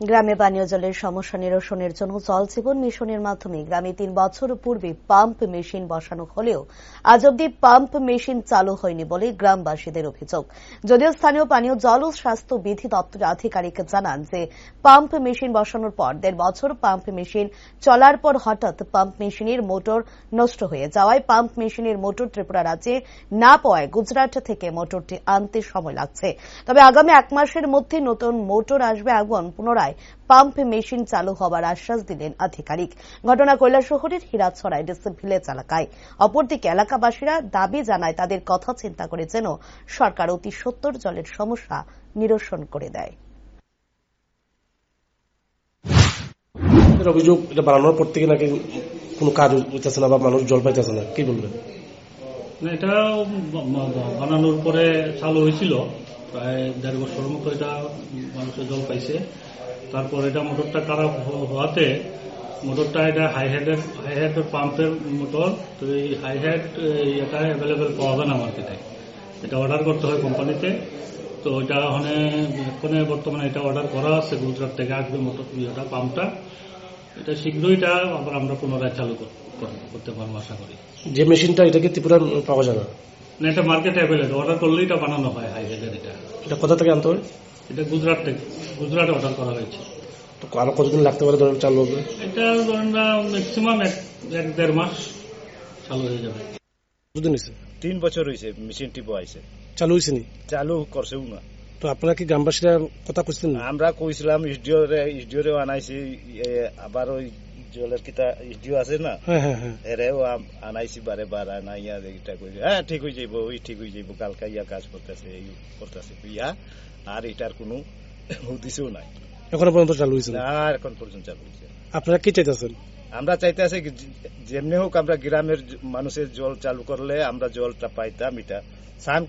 গ্রামে পানীয় জলের সমস্যা নিরসনের জন্য জল জীবন মিশনের মাধ্যমে গ্রামে তিন বছর পূর্বে পাম্প মেশিন বসানো হলেও আজ অব্দি পাম্প মেশিন চালু হয়নি বলে গ্রামবাসীদের অভিযোগ। যদিও স্থানীয় পানীয় জল ও স্বাস্থ্য বিধি দপ্তরের আধিকারিক জানান যে পাম্প মেশিন বসানোর পর দেড় বছর পাম্প মেশিন চলার পর হঠাৎ পাম্প মেশিনের মোটর নষ্ট হয়ে যাওয়ায় পাম্প মেশিনের মোটর ত্রিপুরা রাজ্যে না পাওয়ায় গুজরাট থেকে মোটরটি আনতে সময় লাগছে। তবে আগামী এক মাসের মধ্যে নতুন মোটর আসবে আগুন পুনরায় পাম্প মেশিন চালু হওয়ার আশ্বাস দিলেন আধিকারিক। ঘটনা কৈলাসহরের হীরাছড়ায় ডিসি ভিলেজ এলাকায়। অপরদিকে এলাকাবাসীরা দাবি জানায় তাদের কথা চিন্তা করে যেন সরকার অতি সত্তর জলের সমস্যা নিরসন করে দেয়। অভিযোগ এটা বানানোর পর থেকে নাকি কোনো কাজ হইতেছে না বা মানুষ জল পাইতেছে না? কি বলবেন? না এটা বানানোর পরে চালু হয়েছিল। প্রায় দেড় বছর মতো এটা মানুষের জল পাইছে। তারপর এটা মোটরটা খারাপ হওয়াতে মোটরটা এটা হাই হেডের হাই হেডের পাম্পের মোটর তো এই হাই হেড এটা অ্যাভেলেবেল পাওয়া যায় না মার্কেটে এটা অর্ডার করতে হয় কোম্পানিতে তো এটা ওখানে এখানে বর্তমানে এটা অর্ডার করা আছে গুজরাট থেকে আসবে মোটর ইয়েটা পাম্পটা এটা শীঘ্রই এটা আবার আমরা পুনরায় চালু কর- কর- করতে পারব আশা করি। যে মেশিনটা এটাকে ত্রিপুরা পাওয়া যাবে না? এটা মার্কেটে অ্যাভেলেবেল অর্ডার করলেই এটা বানানো হয় হাই হেডের এটা। এটা কোথা থেকে আনতে হবে এটা গুজরাট থেকে গুজরাটে অর্ডার করা হয়েছে। তো আরও কতদিন লাগতে পারে ধরেন চালু হবে? এটা ধরেন না ম্যাক্সিমাম এক এক দেড় মাস চালু হয়ে যাবে। দুদিন হয়েছে? তিন বছর হয়েছে মেশিনটি বয়েছে চালু হয়েছে নি? চালু করছেও না তো আপনারা কি গ্রামবাসীরা কথা কইছিলেন? না আমরা কইছিলাম ইসডিওরে ইসডিওরে আনাইছি আবার ওই জলের কিতা ইসডিও আছে না হ্যাঁ হ্যাঁ হ্যাঁ এরেও আনাইছি বারে বার আনাইয়া এটা কইছে হ্যাঁ ঠিক হয়ে যাইব ওই ঠিক হয়ে যাইব কালকা ইয়া কাজ করতেছে এই করতেছে ইয়া আর এটার কোনো উদ্দেশ্যও নাই এখনও পর্যন্ত চালু হয়েছে না আর এখন পর্যন্ত চালু হয়েছে আপনারা কি চাইতেছেন আমরা চাইতে আছে যেমনি হোক আমরা গ্রামের মানুষের জল চালু করলে আমরা জলটা পাইতাম এটা স্নান